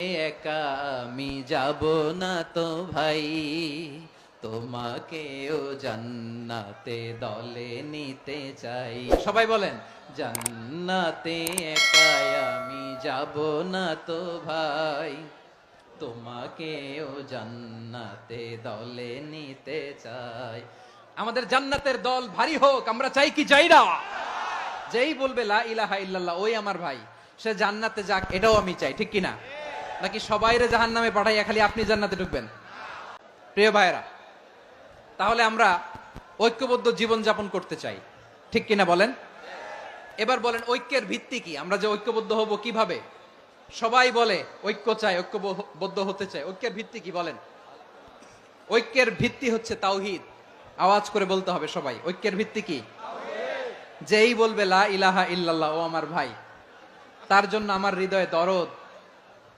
একা আমি যাব না তো ভাই। তোমাকেও জান্নাতে দলে নিতে চাই। সবাই বলেন, জান্নাতে আমি যাব না তো ভাই। তোমাকেও জান্নাতে দলে নিতে চাই। আমাদের জান্নাতের দল ভারী হোক, আমরা চাই কি চাই না যেই বলবে লা ইলাহা ইল্লাল্লাহ, ওই আমার ভাই। সে জান্নাতে যাক, এটাও আমি চাই, ঠিক কিনা? নাকি সবাইরে জাহান নামে পাঠাইয়া খালি আপনি জান্নাতে ঢুকবেন? প্রিয় ভাইরা তাহলে আমরা ঐক্যবদ্ধ জীবন যাপন করতে চাই। ঠিক কিনা বলেন? এবার বলেন, ঐক্যের ভিত্তি কি? আমরা যে ঐক্যবদ্ধ হব কীভাবে? সবাই বলে, ঐক্য চাই, ঐক্যবদ্ধ হতে চাই। ঐক্যের ভিত্তি কি বলেন? ঐক্যের ভিত্তি হচ্ছে তাওহিদ। আওয়াজ করে বলতে হবে সবাই, ঐক্যের ভিত্তি কি? যেই বলবে, লা ইলাহা ইল্লাল্লাহ, ও আমার ভাই। তার জন্য আমার হৃদয়ে দরদ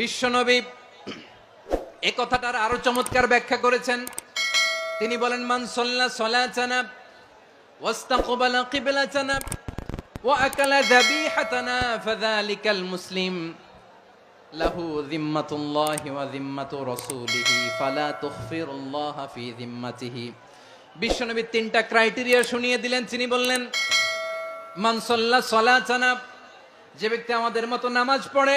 বিশ্বনবী এ কথাটার আরও চমৎকার ব্যাখ্যা করেছেন। তিনি বলেন, মান সাল্লা সালাতানা ওয়াস্তাকবালা কিবলাতানা ওয়া আকালা যাবিহাতানা ফাযালিকাল মুসলিম। লাহু যিম্মাতুল্লাহি ওয়া যিম্মাতু রাসূলিহি, ফালা তুখফিরুল্লাহ ফি যিম্মাতিহি। বিশ্বনবী তিনটা ক্রাইটেরিয়া শুনিয়ে দিলেন। তিনি বললেন, মান সাল্লা সালাতানা, যে ব্যক্তি আমাদের মতো নামাজ পড়ে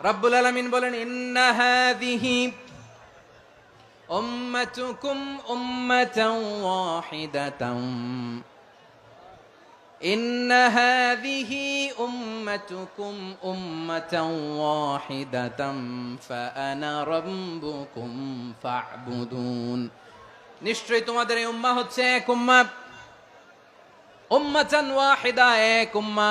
রব্বুল আলামিন বলেন ইন্না হাদিহি উম্মাতুকুম উম্মাতাও ওয়াহিদাতাম إن هذه أمتكم أمة واحدة فأنا ربكم فاعبدون নিশ্চয়ই তোমাদের এই উম্মা হচ্ছে এক উম্মা উম্মাতান ওয়াহিদা এক উম্মা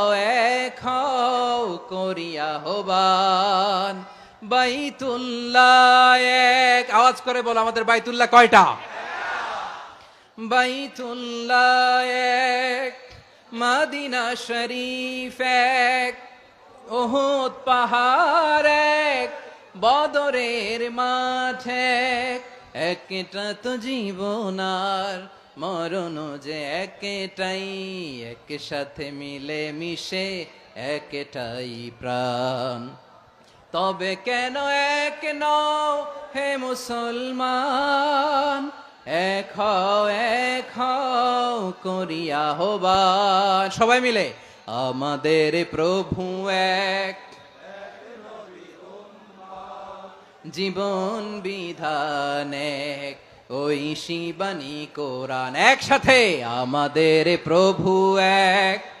করিয়া হবান। বাইতুল্লাহ এক। আওয়াজ করে বলো আমাদের বাইতুল্লাহ কয়টা? বাইতুল্লাহ এক। মাদিনা শরীফ এক। ওহুদ পাহাড় এক। বদরের মাঠ এক। একটা তো জীবনার মরণ যে একটাই। এক সাথে মিলে মিশে একটাই প্রাণ। তবে কেন এক নও হে মুসলমান? এক হও এক হও করিয়া হবান সবাই মিলে, আমাদের প্রভু এক। জীবন বিধান এক, ওই শিবানী কোরআন। একসাথে, আমাদের প্রভু এক।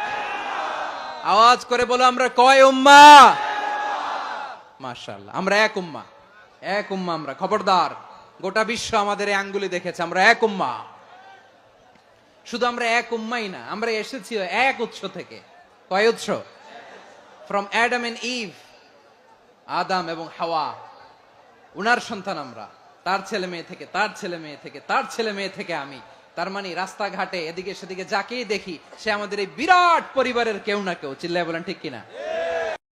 আওয়াজ করে বলো, আমরা কয় উম্মা? মার্শাল্লাহ আমরা এক উম্মা। এক উম্মা আমরা, খবরদার। গোটা বিশ্ব আমাদের আঙ্গুলি দেখেছে, আমরা এক উম্মা। শুধু আমরা এক উম্মাই না, আমরা এসেছি এক উৎস থেকে। কয় উৎস? From Adam and Eve Adam এবং হাওয়া। উনার সন্তান আমরা, তার ছেলে মেয়ে থেকে, তার ছেলে মেয়ে থেকে, তার ছেলে মেয়ে থেকে আমি। তার মানে রাস্তাঘাটে এদিকে সেদিকে যাকেই দেখি, সে আমাদের এই বিরাট পরিবারের কেউ না কেউ। চিল্লায় বলেন ঠিক কিনা?